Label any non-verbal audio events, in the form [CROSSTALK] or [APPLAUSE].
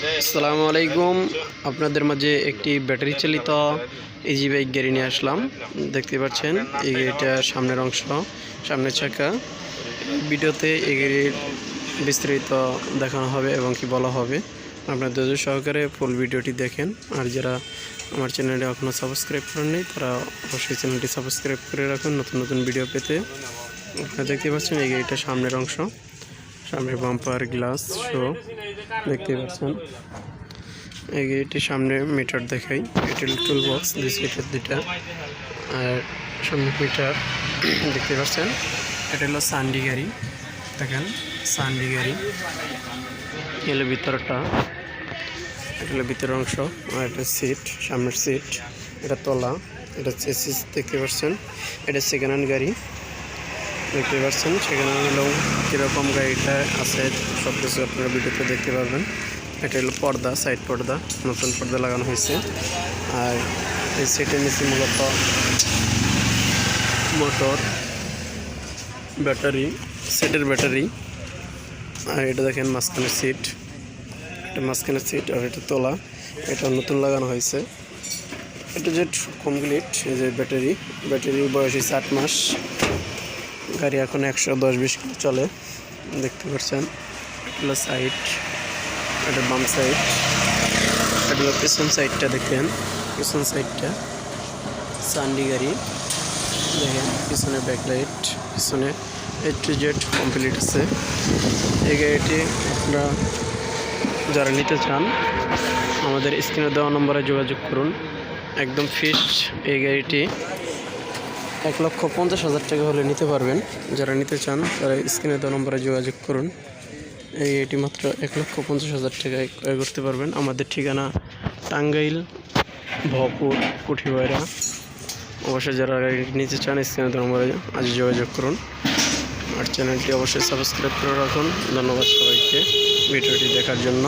আসসালামু আলাইকুম। আপনাদের মাঝে একটি ব্যাটারি চালিত ইজি বাইক গাড়ি নিয়ে আসলাম। দেখতে পাচ্ছেন, এই গাড়িটা সামনের অংশ, সামনের চাকা। ভিডিওতে এই গাড়ির বিস্তারিত দেখানো হবে এবং কি বলা হবে। আপনার ধৈর্য সহকারে ফুল ভিডিওটি দেখেন। আর যারা আমার চ্যানেলটি এখনও সাবস্ক্রাইব করেননি, তারা অবশ্যই চ্যানেলটি সাবস্ক্রাইব করে রাখুন। নতুন নতুন ভিডিও পেতে। আপনারা দেখতে পাচ্ছেন, এই গাড়িটা সামনের অংশ সামনে বাম্পার গ্লাস শো দেখতে পাচ্ছেন। এই গাড়িটির সামনে মিটার দেখাই। এটির টুল বক্স দুই সিটের দুইটা। আর সামনে মিটার [CLEARS THROAT] দেখতে পাচ্ছেন। এটা হলো সান্ডি গাড়ি। দেখেন সান্ডি গাড়ি। এলো ভিতরটা। এটা হলো ভিতরের অংশ। আর এটা সিট সামনের সিট এটা তলা। এটা চেসিস দেখতে পাচ্ছেন। এটা সেকেন্ড হ্যান্ড গাড়ি। দেখতে পাচ্ছেন, সেখানে হলো কীরকম গাড়িটা আছে সব কিছু আপনারা ভিডিওতে দেখতে পারবেন। এটা হলো পর্দা সাইড পর্দা, নতুন পর্দা লাগানো হয়েছে। আর এই সেটের নিচে মূলত মোটর ব্যাটারি সেটের ব্যাটারি আর এটা দেখেন মাঝখানে সিট এটা মাঝখানে সিট আর এটা তোলা। এটা নতুন লাগানো হয়েছে। এটা যে কমপ্লিট এই যে ব্যাটারি ব্যাটারির বয়স হয়েছে আট মাস। গাড়ি এখন একশো দশ বিশ কিলো চলে। দেখতে পাচ্ছেন এটা সাইড এটা বাম সাইড এগুলো পেছন সাইডটা দেখেন, পেছন সাইডটা সান্ডি গাড়ি। দেখেন, পিছনে ব্যাকলাইট পিছনে এ টু জেড কমপ্লিট আছে। এই গাড়িটি আপনারা যারা নিতে চান, আমাদের স্ক্রিনে দেওয়া নম্বরে যোগাযোগ করুন। একদম ফিট এই গাড়িটি। এক লক্ষ পঞ্চাশ হাজার টাকা হলে নিতে পারবেন। যারা নিতে চান, তারা স্ক্রিনে দেওয়া নম্বরে যোগাযোগ করুন। এই এটি মাত্র এক লক্ষ পঞ্চাশ হাজার টাকায় ক্রয় করতে পারবেন। আমাদের ঠিকানা টাঙ্গাইল, ভপুর কুঠিবাইরা অবশ্যই যারা নিতে চান, স্ক্রিনে নম্বরে আজ যোগাযোগ করুন। আর চ্যানেলটি অবশ্যই সাবস্ক্রাইব করে রাখুন। ধন্যবাদ সবাইকে ভিডিওটি দেখার জন্য।